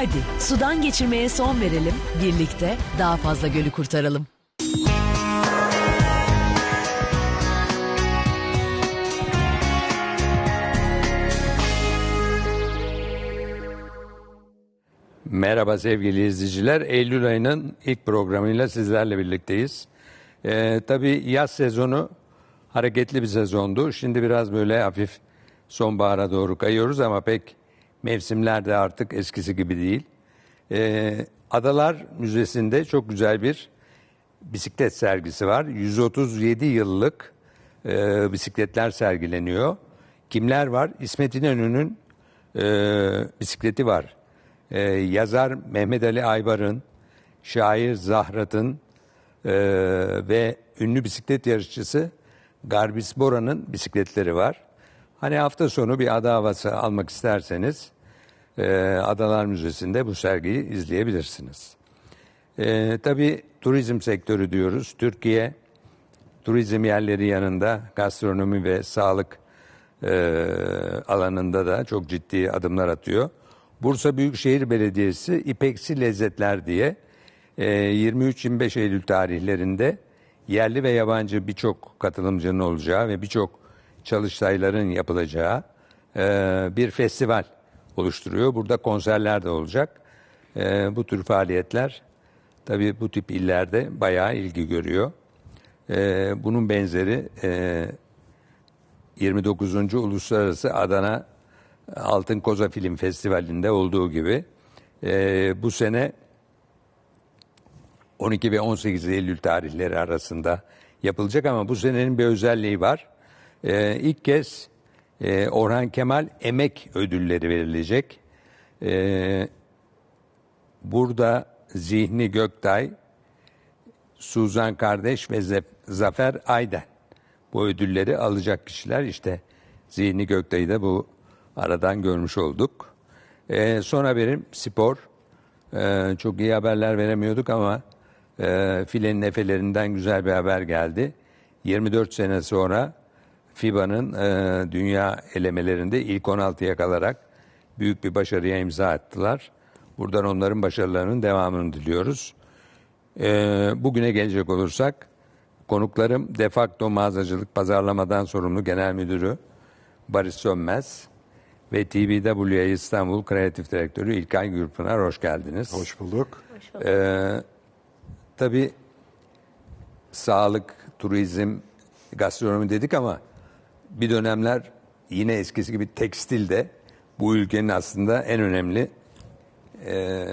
Hadi sudan geçirmeye son verelim, birlikte daha fazla gölü kurtaralım. Merhaba sevgili izleyiciler. Eylül ayının ilk programıyla sizlerle birlikteyiz. Ee, tabii yaz sezonu hareketli bir sezondu. Şimdi biraz böyle hafif sonbahara doğru kayıyoruz ama pek mevsimler de artık eskisi gibi değil. Ee, Adalar Müzesi'nde çok güzel bir bisiklet sergisi var. 137 yıllık e, bisikletler sergileniyor. Kimler var? İsmet İnönü'nün e, bisikleti var. E, yazar Mehmet Ali Aybar'ın, şair Zahrat'ın e, ve ünlü bisiklet yarışçısı Garbis Bora'nın bisikletleri var. Hani hafta sonu bir ada havası almak isterseniz e, Adalar Müzesi'nde bu sergiyi izleyebilirsiniz. E, tabii turizm sektörü diyoruz. Türkiye turizm yerleri yanında gastronomi ve sağlık e, alanında da çok ciddi adımlar atıyor. Bursa Büyükşehir Belediyesi İpeksi Lezzetler diye e, 23-25 Eylül tarihlerinde yerli ve yabancı birçok katılımcının olacağı ve birçok çalıştayların yapılacağı e, bir festival oluşturuyor. Burada konserler de olacak. E, bu tür faaliyetler tabii bu tip illerde bayağı ilgi görüyor. E, bunun benzeri e, 29. Uluslararası Adana Altın Koza Film Festivali'nde olduğu gibi e, bu sene 12 ve 18 Eylül tarihleri arasında yapılacak ama bu senenin bir özelliği var. E, ilk kez e, Orhan Kemal Emek Ödülleri verilecek. E, burada Zihni Göktay, Suzan Kardeş ve Zef- Zafer Ayden bu ödülleri alacak kişiler. işte Zihni Göktay'ı da bu aradan görmüş olduk. Ee, son haberim spor. Ee, çok iyi haberler veremiyorduk ama e, filenin efelerinden güzel bir haber geldi. 24 sene sonra FIBA'nın e, dünya elemelerinde ilk 16'ya kalarak büyük bir başarıya imza attılar. Buradan onların başarılarının devamını diliyoruz. Ee, bugüne gelecek olursak konuklarım Defakto Mağazacılık Pazarlamadan sorumlu Genel Müdürü Barış Sönmez ve TBWA İstanbul Kreatif Direktörü İlkay Gürpınar hoş geldiniz. Hoş bulduk. Tabii sağlık, turizm, gastronomi dedik ama bir dönemler yine eskisi gibi tekstil de bu ülkenin aslında en önemli e,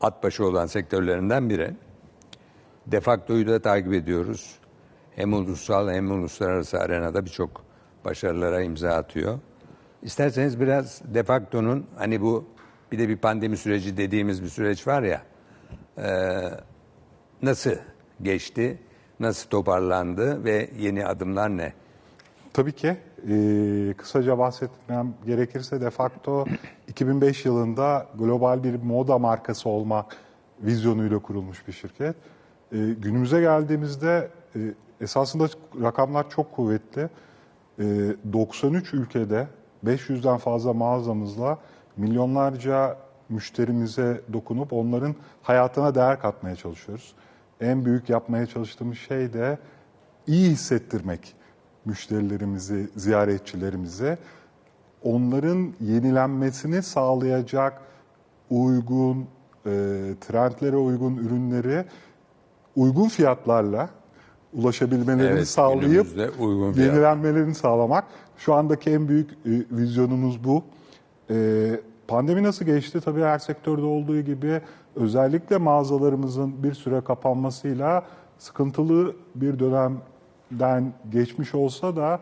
at olan sektörlerinden biri. Defakto'yu da takip ediyoruz. Hem ulusal hem uluslararası arenada birçok başarılara imza atıyor. İsterseniz biraz Defakto'nun hani bu bir de bir pandemi süreci dediğimiz bir süreç var ya e, nasıl geçti, nasıl toparlandı ve yeni adımlar ne? Tabii ki e, kısaca bahsetmem gerekirse de facto 2005 yılında global bir moda markası olma vizyonuyla kurulmuş bir şirket. E, günümüze geldiğimizde e, esasında rakamlar çok kuvvetli. E, 93 ülkede 500'den fazla mağazamızla milyonlarca müşterimize dokunup onların hayatına değer katmaya çalışıyoruz. En büyük yapmaya çalıştığımız şey de iyi hissettirmek müşterilerimizi, ziyaretçilerimize. Onların yenilenmesini sağlayacak uygun, e, trendlere uygun ürünleri uygun fiyatlarla ulaşabilmelerini Evet, sağlayıp uygun fiyat. yenilenmelerini sağlamak. Şu andaki en büyük e, vizyonumuz bu. E, pandemi nasıl geçti? Tabii her sektörde olduğu gibi özellikle mağazalarımızın bir süre kapanmasıyla sıkıntılı bir dönemden geçmiş olsa da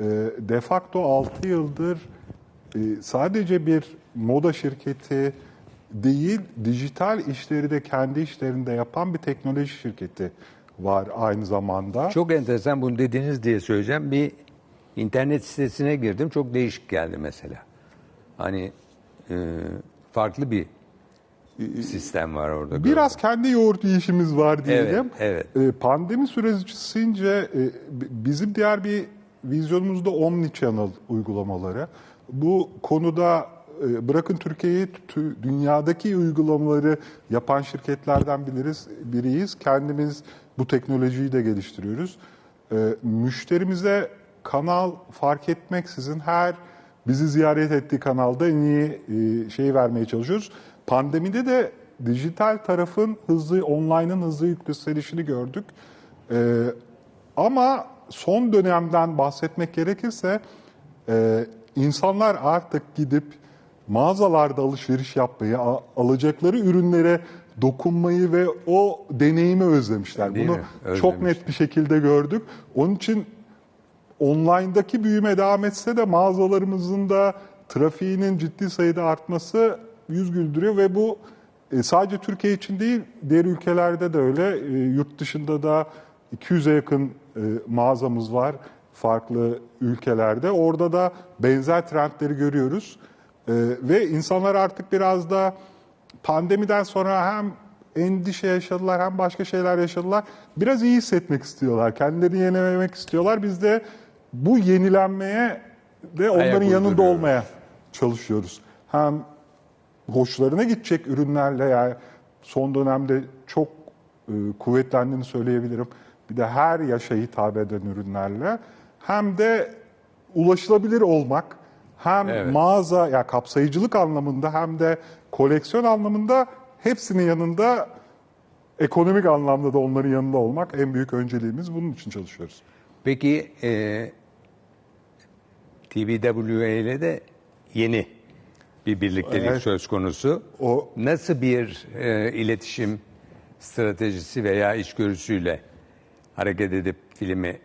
e, de facto 6 yıldır e, sadece bir moda şirketi değil, dijital işleri de kendi işlerinde yapan bir teknoloji şirketi var aynı zamanda. Çok enteresan bunu dediniz diye söyleyeceğim. Bir internet sitesine girdim. Çok değişik geldi mesela. Hani e, farklı bir sistem var orada. Biraz kendi yoğurt yiyişimiz var diyelim. Evet, Ee, Pandemi süresince e, bizim diğer bir vizyonumuzda omni channel uygulamaları. Bu konuda e, bırakın Türkiye'yi tü- dünyadaki uygulamaları yapan şirketlerden biliriz, biriyiz. Kendimiz bu teknolojiyi de geliştiriyoruz. E, müşterimize kanal fark etmeksizin her bizi ziyaret ettiği kanalda en iyi şeyi vermeye çalışıyoruz. Pandemide de dijital tarafın hızlı, online'ın hızlı yükselişini gördük. E, ama son dönemden bahsetmek gerekirse e, insanlar artık gidip mağazalarda alışveriş yapmayı, alacakları ürünlere dokunmayı ve o deneyimi özlemişler. Değil Bunu mi? çok Özlemişler. net bir şekilde gördük. Onun için online'daki büyüme devam etse de mağazalarımızın da trafiğinin ciddi sayıda artması yüz güldürüyor ve bu e, sadece Türkiye için değil, diğer ülkelerde de öyle. E, Yurt dışında da 200'e yakın e, mağazamız var farklı ülkelerde. Orada da benzer trendleri görüyoruz. E, Ve insanlar artık biraz da pandemiden sonra hem endişe yaşadılar hem başka şeyler yaşadılar. Biraz iyi hissetmek istiyorlar. Kendilerini yenilemek istiyorlar. Biz de bu yenilenmeye de onların Ayak yanında olmaya çalışıyoruz. Hem hoşlarına gidecek ürünlerle yani son dönemde çok e, kuvvetlendiğini söyleyebilirim. Bir de her yaşa hitap eden ürünlerle hem de ulaşılabilir olmak hem Evet. mağaza ya kapsayıcılık anlamında hem de koleksiyon anlamında hepsinin yanında ekonomik anlamda da onların yanında olmak en büyük önceliğimiz. Bunun için çalışıyoruz. Peki e, TBWA ile de yeni bir birliktelik Evet. söz konusu. O- Nasıl bir e, iletişim stratejisi veya içgörüsüyle hareket edip filmi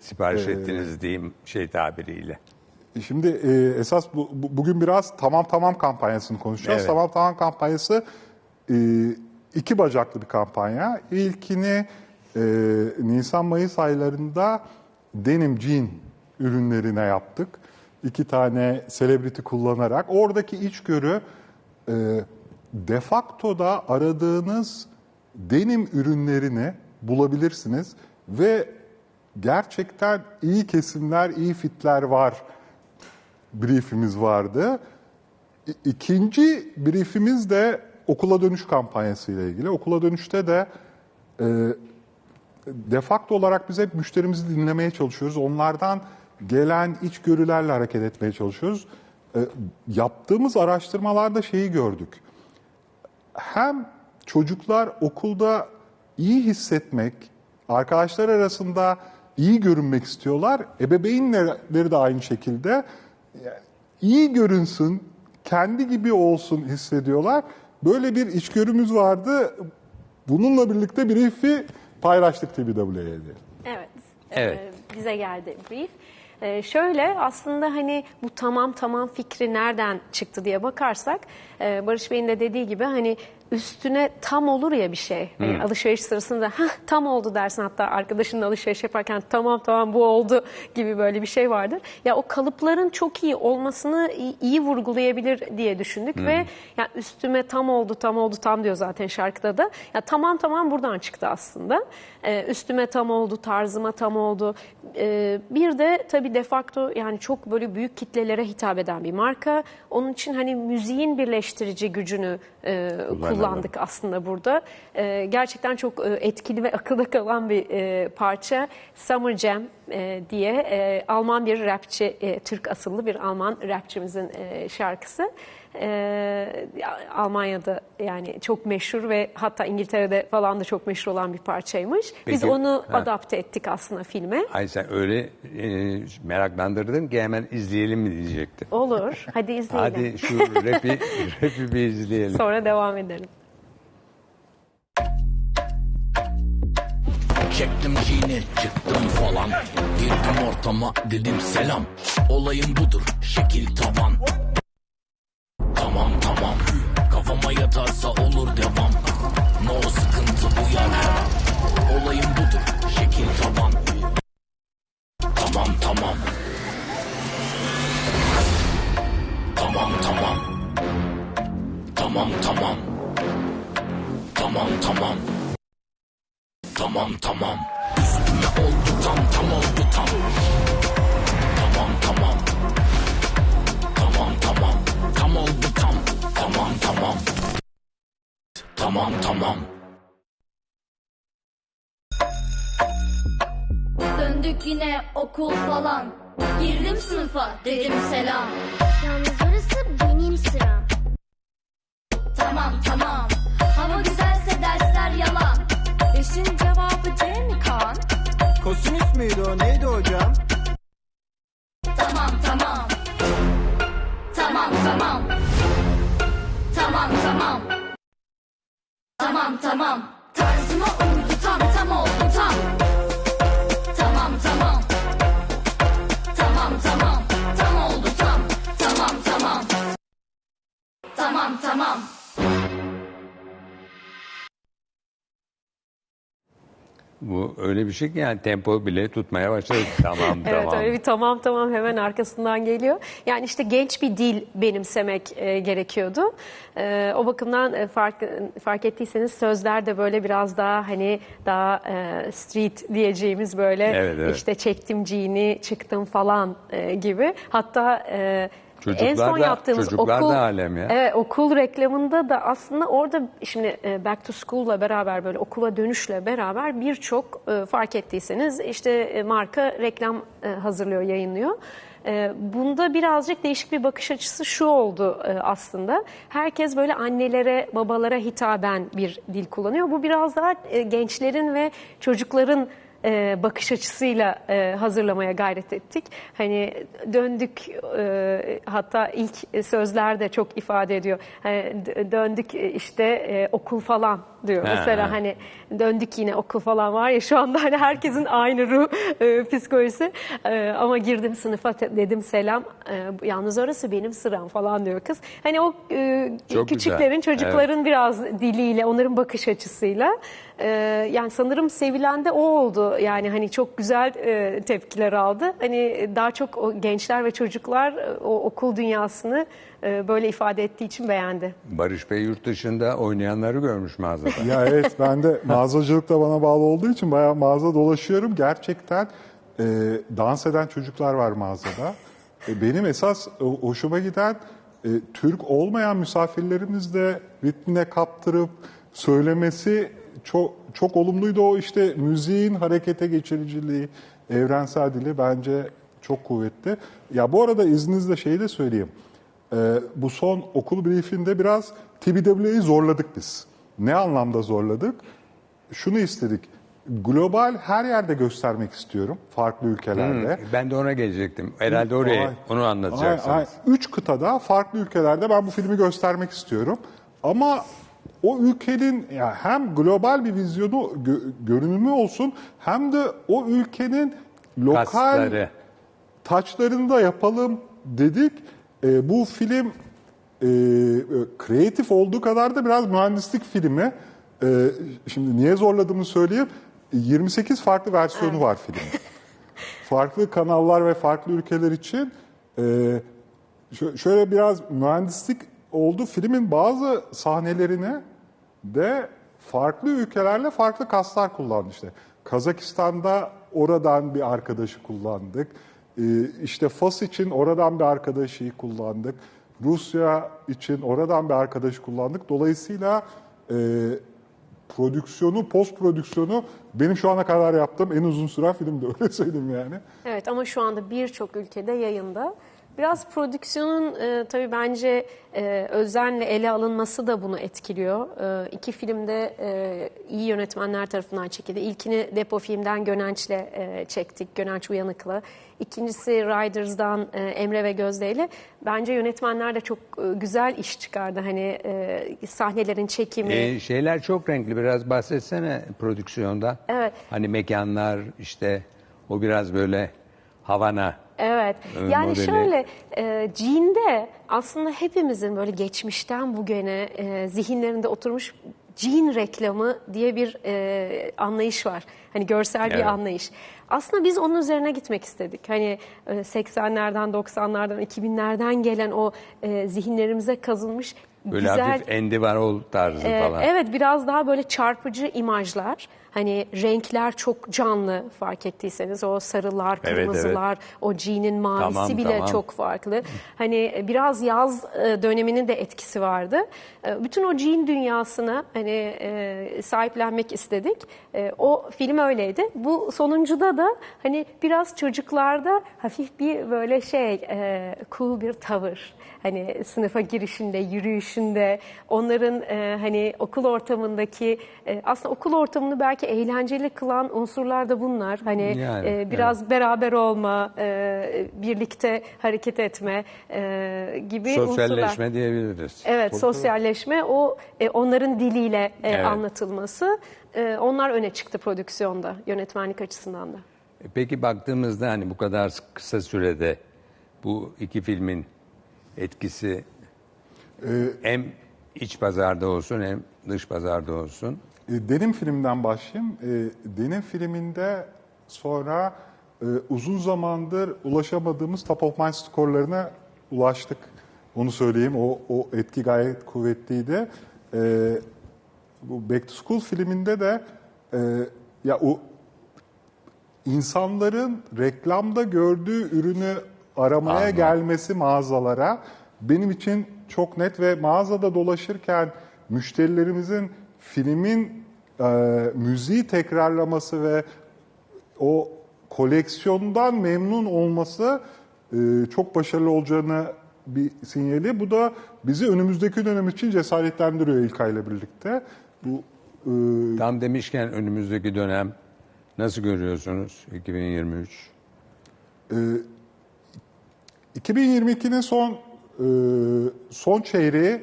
sipariş ettiniz diyeyim şey tabiriyle. Şimdi e, esas bu, bu- bugün biraz tamam tamam kampanyasını konuşacağız. Evet. Tamam tamam kampanyası e, iki bacaklı bir kampanya. İlkini e, Nisan-Mayıs aylarında denim jean ürünlerine yaptık. İki tane celebrity kullanarak. Oradaki içgörü e, de facto da aradığınız denim ürünlerini bulabilirsiniz ve gerçekten iyi kesimler, iyi fitler var briefimiz vardı. İkinci briefimiz de okula dönüş kampanyası ile ilgili. Okula dönüşte de e, de facto olarak biz hep müşterimizi dinlemeye çalışıyoruz. Onlardan gelen içgörülerle hareket etmeye çalışıyoruz. E, yaptığımız araştırmalarda şeyi gördük. Hem çocuklar okulda iyi hissetmek, arkadaşlar arasında iyi görünmek istiyorlar. Ebeveynleri de aynı şekilde yani iyi görünsün, kendi gibi olsun hissediyorlar. Böyle bir içgörümüz vardı. Bununla birlikte brief'i paylaştık TBW'ye diye. Evet. Evet. Ee, bize geldi brief. Ee, şöyle aslında hani bu tamam tamam fikri nereden çıktı diye bakarsak e, Barış Bey'in de dediği gibi hani üstüne tam olur ya bir şey. Hani alışveriş sırasında Hah, tam oldu dersin hatta arkadaşınla alışveriş yaparken tamam tamam bu oldu gibi böyle bir şey vardır. Ya o kalıpların çok iyi olmasını iyi, iyi vurgulayabilir diye düşündük ve ya üstüme tam oldu tam oldu tam diyor zaten şarkıda da. Ya tamam tamam buradan çıktı aslında. Ee, üstüme tam oldu, tarzıma tam oldu. Ee, bir de tabii de facto yani çok böyle büyük kitlelere hitap eden bir marka. Onun için hani müziğin birleştirici gücünü e, kullandık aslında burada. Ee, gerçekten çok e, etkili ve akılda kalan bir e, parça. Summer Jam e, diye e, Alman bir rapçi, e, Türk asıllı bir Alman rapçimizin e, şarkısı. Ee, Almanya'da yani çok meşhur ve hatta İngiltere'de falan da çok meşhur olan bir parçaymış. Biz Peki, onu ha. adapte ettik aslında filme. Ay sen öyle e, meraklandırdın ki hemen izleyelim mi diyecektim. Olur. Hadi izleyelim. Hadi şu rapi, rapi bir izleyelim. Sonra devam edelim. Çektim kini çıktım falan Girdim ortama dedim selam Olayım budur şekil tamam your torso. Tamam tamam. Hava güzelse dersler yalan. Beşin cevabı C mi Kaan? Kosinüs müydü o? Neydi hocam? Tamam tamam. Tamam tamam. Tamam tamam. Tamam tamam. Tarzıma uydu tam tam oldu tam. Tamam tamam. Tamam tamam. Tam oldu tam. Tamam tamam. Tamam tamam. Bu öyle bir şey ki yani tempo bile tutmaya başladı. Tamam Evet tamam. öyle bir tamam tamam hemen arkasından geliyor. Yani işte genç bir dil benimsemek e, gerekiyordu. E, o bakımdan e, fark fark ettiyseniz sözler de böyle biraz daha hani daha e, street diyeceğimiz böyle Evet, evet. işte çektim jean'i çıktım falan e, gibi. Hatta e, Çocuklar en son da- yaptığımız çocuklar okul da alem ya. Evet, okul reklamında da aslında orada şimdi e, Back to School'la beraber böyle okula dönüşle beraber birçok e, fark ettiyseniz işte e, marka reklam hazırlıyor, yayınlıyor. Bunda birazcık değişik bir bakış açısı şu oldu aslında. Herkes böyle annelere, babalara hitaben bir dil kullanıyor. Bu biraz daha gençlerin ve çocukların e, bakış açısıyla e, hazırlamaya gayret ettik. Hani döndük e, hatta ilk sözler de çok ifade ediyor. Hani döndük e, işte e, okul falan diyor. Ha, Mesela ha. hani döndük yine okul falan var ya şu anda hani herkesin aynı ruh e, psikolojisi. E, ama girdim sınıfa dedim selam. E, yalnız orası benim sıram falan diyor kız. Hani o e, Çok küçüklerin güzel. çocukların biraz diliyle, onların bakış açısıyla. Ee, yani sanırım sevilen de o oldu. Yani hani çok güzel e, tepkiler aldı. Hani daha çok o gençler ve çocuklar e, o okul dünyasını e, böyle ifade ettiği için beğendi. Barış Bey yurt dışında oynayanları görmüş mağazada. Ya evet ben de mağazacılık da bana bağlı olduğu için bayağı mağaza dolaşıyorum. Gerçekten e, dans eden çocuklar var mağazada. E, benim esas hoşuma giden e, Türk olmayan misafirlerimiz de ritmine kaptırıp söylemesi çok çok olumluydu. O işte müziğin harekete geçiriciliği, evrensel dili bence çok kuvvetli. Ya bu arada izninizle şeyi de söyleyeyim. Ee, bu son okul briefinde biraz TBW'yi zorladık biz. Ne anlamda zorladık? Şunu istedik. Global her yerde göstermek istiyorum. Farklı ülkelerde. ben de ona gelecektim. Herhalde oraya Ay, onu anlatacaksınız. ay, ay. Üç kıtada farklı ülkelerde ben bu filmi göstermek istiyorum. Ama o ülkenin ya hem global bir vizyonu gö- görünümü olsun hem de o ülkenin lokal Kasları. taçlarını da yapalım dedik. E, bu film e, kreatif olduğu kadar da biraz mühendislik filmi. E, şimdi niye zorladığımı söyleyeyim. 28 farklı versiyonu var filmin. farklı kanallar ve farklı ülkeler için e, şö- şöyle biraz mühendislik oldu. Filmin bazı sahnelerine de farklı ülkelerle farklı kaslar kullandı işte. Kazakistan'da oradan bir arkadaşı kullandık. Ee, işte Fas için oradan bir arkadaşı kullandık. Rusya için oradan bir arkadaşı kullandık. Dolayısıyla e, prodüksiyonu, post prodüksiyonu benim şu ana kadar yaptığım en uzun süren filmdi öyle söyleyeyim yani. Evet ama şu anda birçok ülkede yayında. Biraz prodüksiyonun e, tabii bence e, özenle ele alınması da bunu etkiliyor. E, iki filmde e, iyi yönetmenler tarafından çekildi. İlkini Depo Film'den Gönenç'le e, çektik, Gönenç Uyanık'la. İkincisi Riders'dan e, Emre ve Gözde ile. Bence yönetmenler de çok e, güzel iş çıkardı. Hani e, sahnelerin çekimi. Ee, şeyler çok renkli. Biraz bahsetsene prodüksiyonda. Evet. Hani mekanlar işte o biraz böyle Havana. Evet. e, Yani modeli. şöyle e, jean'de aslında hepimizin böyle geçmişten bugüne e, zihinlerinde oturmuş jean reklamı diye bir e, anlayış var. Hani görsel Evet. bir anlayış. Aslında biz onun üzerine gitmek istedik. Hani e, 80'lerden, 90'lardan, 2000'lerden gelen o e, zihinlerimize kazınmış Böyle güzel hafif Andy Warhol tarzı ee, falan. Evet biraz daha böyle çarpıcı imajlar. Hani renkler çok canlı fark ettiyseniz o sarılar, Evet, kırmızılar, o jean'in mavisi Tamam, bile tamam. çok farklı. Hani biraz yaz e, döneminin de etkisi vardı. E, Bütün o jean dünyasına hani e, sahiplenmek istedik. E, O film öyleydi. Bu sonuncuda da hani biraz çocuklarda hafif bir böyle şey e, cool bir tavır. Hani sınıfa girişinde, yürüyüşünde, onların e, hani okul ortamındaki e, aslında okul ortamını belki eğlenceli kılan unsurlar da bunlar. Hani Yani, e, biraz beraber olma, e, birlikte hareket etme e, gibi unsurlar. Sosyalleşme diyebiliriz. Evet, sosyalleşme o e, onların diliyle e, Evet. anlatılması. E, onlar öne çıktı prodüksiyonda, yönetmenlik açısından da. E Peki baktığımızda hani bu kadar kısa sürede bu iki filmin etkisi hem iç pazarda olsun hem dış pazarda olsun. E, Denim filmden başlayayım. E, Denim filminde sonra e, uzun zamandır ulaşamadığımız top of mind skorlarına ulaştık. Onu söyleyeyim. O, o etki gayet kuvvetliydi. E, bu Back to School filminde de e, ya o insanların reklamda gördüğü ürünü aramaya Anladım. gelmesi mağazalara benim için çok net ve mağazada dolaşırken müşterilerimizin filmin e, müziği tekrarlaması ve o koleksiyondan memnun olması e, çok başarılı olacağını bir sinyali. Bu da bizi önümüzdeki dönem için cesaretlendiriyor İlkay ile birlikte. Bu e, Tam demişken önümüzdeki dönem nasıl görüyorsunuz 2023? 2022'nin son e, son çeyreği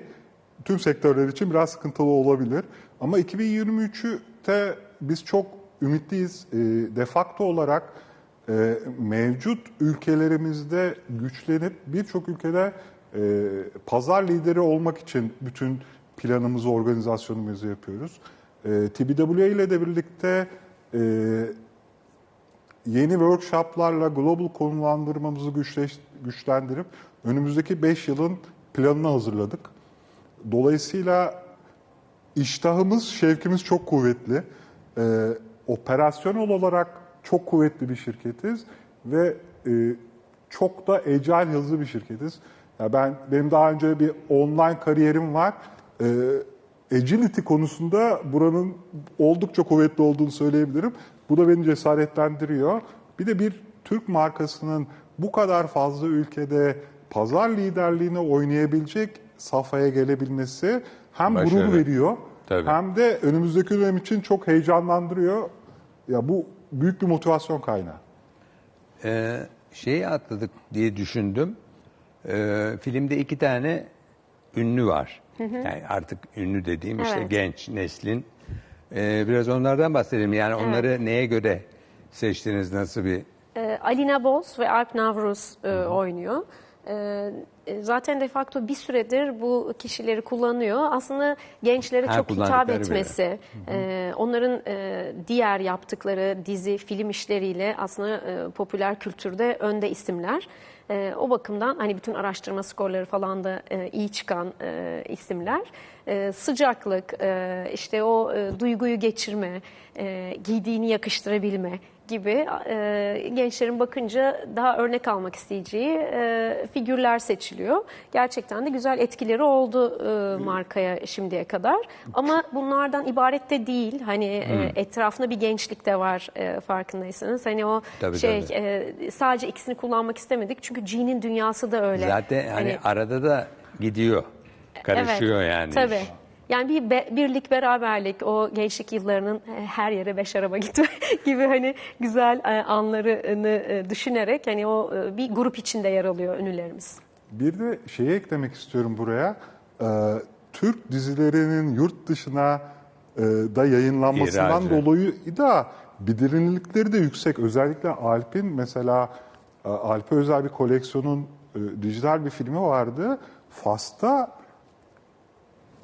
tüm sektörler için biraz sıkıntılı olabilir. Ama 2023'te biz çok ümitliyiz. E, de facto olarak e, mevcut ülkelerimizde güçlenip birçok ülkede e, pazar lideri olmak için bütün planımızı, organizasyonumuzu yapıyoruz. E, TBWA ile de birlikte e, yeni workshoplarla global konumlandırmamızı güçleş- güçlendirip önümüzdeki 5 yılın planını hazırladık. Dolayısıyla iştahımız, şevkimiz çok kuvvetli. Ee, operasyonel olarak çok kuvvetli bir şirketiz ve e, çok da agile hızlı bir şirketiz. Ya ben benim daha önce bir online kariyerim var. Ee, agility konusunda buranın oldukça kuvvetli olduğunu söyleyebilirim. Bu da beni cesaretlendiriyor. Bir de bir Türk markasının bu kadar fazla ülkede pazar liderliğini oynayabilecek safhaya gelebilmesi hem Başarı. gurur veriyor Tabii. hem de önümüzdeki dönem için çok heyecanlandırıyor. Ya bu büyük bir motivasyon kaynağı. Ee, şeyi atladık diye düşündüm. Ee, filmde iki tane ünlü var. Yani artık ünlü dediğim işte Evet. genç neslin. Ee, biraz onlardan bahsedelim. Yani onları neye göre seçtiniz? Nasıl bir E, Alina Boz ve Alp Navruz e, oynuyor. E, zaten de facto bir süredir bu kişileri kullanıyor. Aslında gençlere Ha, çok hitap etmesi, e, onların e, diğer yaptıkları dizi, film işleriyle aslında e, popüler kültürde önde isimler. E, o bakımdan hani bütün araştırma skorları falan da e, iyi çıkan e, isimler. E, sıcaklık, e, işte o e, duyguyu geçirme, e, giydiğini yakıştırabilme gibi e, gençlerin bakınca daha örnek almak isteyeceği e, figürler seçiliyor. Gerçekten de güzel etkileri oldu e, markaya şimdiye kadar. Ama bunlardan ibaret de değil. Hani e, etrafında bir gençlik de var e, farkındaysanız. Hani o Tabii, şey tabii. e, sadece ikisini kullanmak istemedik. Çünkü Jean'in dünyası da öyle. Zaten hani, Hani- arada da gidiyor. Karışıyor Evet, yani. Tabii. Yani bir be- birlik, beraberlik, o gençlik yıllarının e, her yere beş araba gitme gibi hani güzel e, anlarını e, düşünerek hani o bir grup içinde yer alıyor ünlülerimiz. Bir de şeyi eklemek istiyorum buraya. Ee, Türk dizilerinin yurt dışına e, da yayınlanmasından İhracı. dolayı da bilinirlikleri de yüksek. Özellikle Alp'in mesela Alp'e özel bir koleksiyonun e, dijital bir filmi vardı. Fas'ta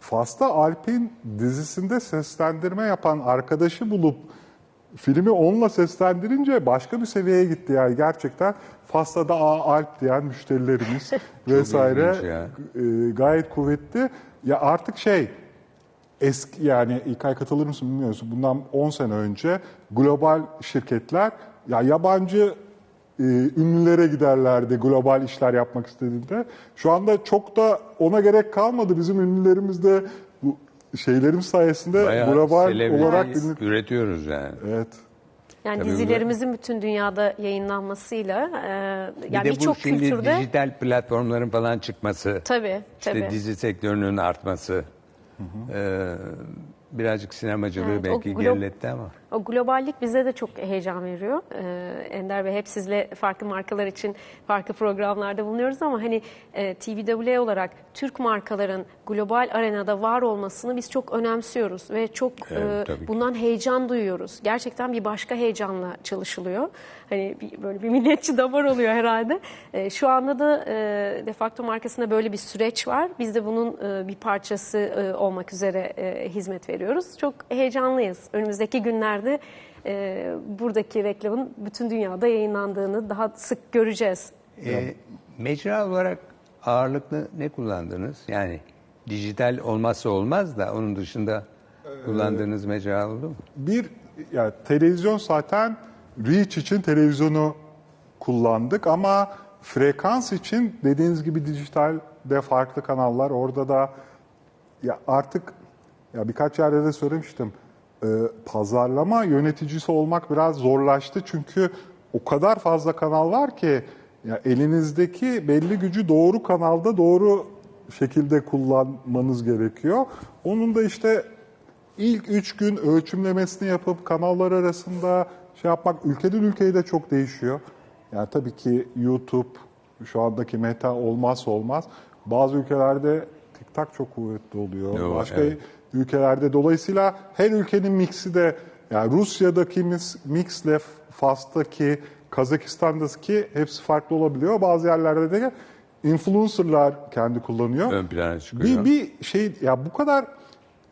Fas'ta Alp'in dizisinde seslendirme yapan arkadaşı bulup filmi onunla seslendirince başka bir seviyeye gitti yani gerçekten Fas'ta da Aa, Alp diyen müşterilerimiz vesaire e, gayet kuvvetli. Ya artık şey eski yani İlkay katılır mısın bilmiyorsun. Bundan 10 sene önce global şirketler ya yabancı e, ünlülere giderlerdi global işler yapmak istediğinde. Şu anda çok da ona gerek kalmadı. Bizim ünlülerimiz de bu şeylerimiz sayesinde Bayağı global olarak bilinip üretiyoruz yani. Evet. Yani Tabii dizilerimizin bütün dünyada yayınlanmasıyla e, Bir yani de bu birçok şimdi kültürde dijital platformların falan çıkması. tabii İşte tabii. dizi sektörünün artması. Ee, birazcık sinemacılığı Evet, o belki geriletti ama. O globallik bize de çok heyecan veriyor. Ee, Ender Bey hep sizle farklı markalar için farklı programlarda bulunuyoruz ama hani e, TBWA olarak Türk markaların global arenada var olmasını biz çok önemsiyoruz ve çok Evet, e, ki. bundan heyecan duyuyoruz. Gerçekten bir başka heyecanla çalışılıyor. Hani bir, böyle bir milliyetçi damar oluyor herhalde. E, şu anda da e, de facto markasında böyle bir süreç var. Biz de bunun e, bir parçası e, olmak üzere e, hizmet veriyoruz. Çok heyecanlıyız. Önümüzdeki günlerde e, buradaki reklamın bütün dünyada yayınlandığını daha sık göreceğiz. Ee, mecra olarak ağırlıklı ne kullandınız? Yani dijital olmazsa olmaz da onun dışında kullandığınız mecra oldu mu? Bir yani televizyon zaten reach için televizyonu kullandık ama frekans için dediğiniz gibi dijitalde farklı kanallar orada da ya artık ya birkaç yerde de söylemiştim e, pazarlama yöneticisi olmak biraz zorlaştı çünkü o kadar fazla kanal var ki ya elinizdeki belli gücü doğru kanalda doğru şekilde kullanmanız gerekiyor. Onun da işte İlk üç gün ölçümlemesini yapıp kanallar arasında şey yapmak ülkeden ülkeye de çok değişiyor. Yani tabii ki YouTube şu andaki meta olmazsa olmaz. Bazı ülkelerde TikTok çok kuvvetli oluyor. Yo, Başka evet. Ülkelerde dolayısıyla her ülkenin mixi de yani Rusya'daki mix, mixle Fas'taki, Kazakistan'daki hepsi farklı olabiliyor. Bazı yerlerde de influencerlar kendi kullanıyor. Ön plana çıkıyor. Bir, bir şey ya bu kadar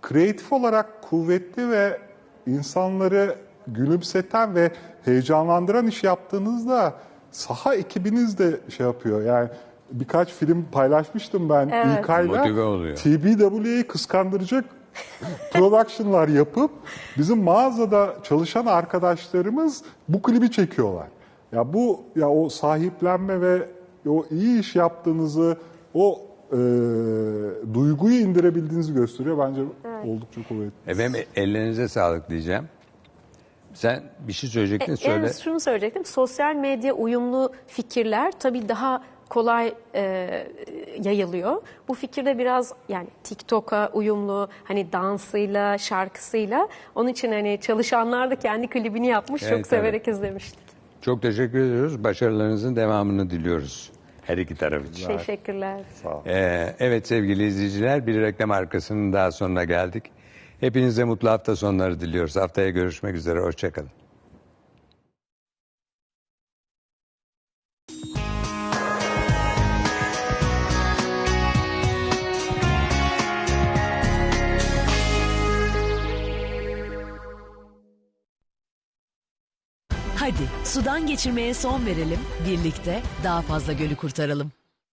kreatif olarak kuvvetli ve insanları gülümseten ve heyecanlandıran iş yaptığınızda saha ekibiniz de şey yapıyor. Yani birkaç film paylaşmıştım ben Evet. İlkay'la. TBWA'yı kıskandıracak production'lar yapıp bizim mağazada çalışan arkadaşlarımız bu klibi çekiyorlar. Ya bu ya o sahiplenme ve o iyi iş yaptığınızı o e, duyguyu indirebildiğinizi gösteriyor. Bence oldukça kuvvetli. Efendim ellerinize sağlık diyeceğim. Sen bir şey söyleyecektin E, söyle. En şunu söyleyecektim. Sosyal medya uyumlu fikirler tabii daha kolay e, yayılıyor. Bu fikir de biraz yani TikTok'a uyumlu hani dansıyla, şarkısıyla. Onun için hani çalışanlar da kendi klibini yapmış. Evet, çok severek izlemiştik. Çok teşekkür ediyoruz. Başarılarınızın devamını diliyoruz. Her iki taraf için. Teşekkürler. Ee, evet sevgili izleyiciler bir reklam arkasının daha sonuna geldik. Hepinize mutlu hafta sonları diliyoruz. Haftaya görüşmek üzere. Hoşçakalın. Sudan geçirmeye son verelim, birlikte daha fazla gölü kurtaralım.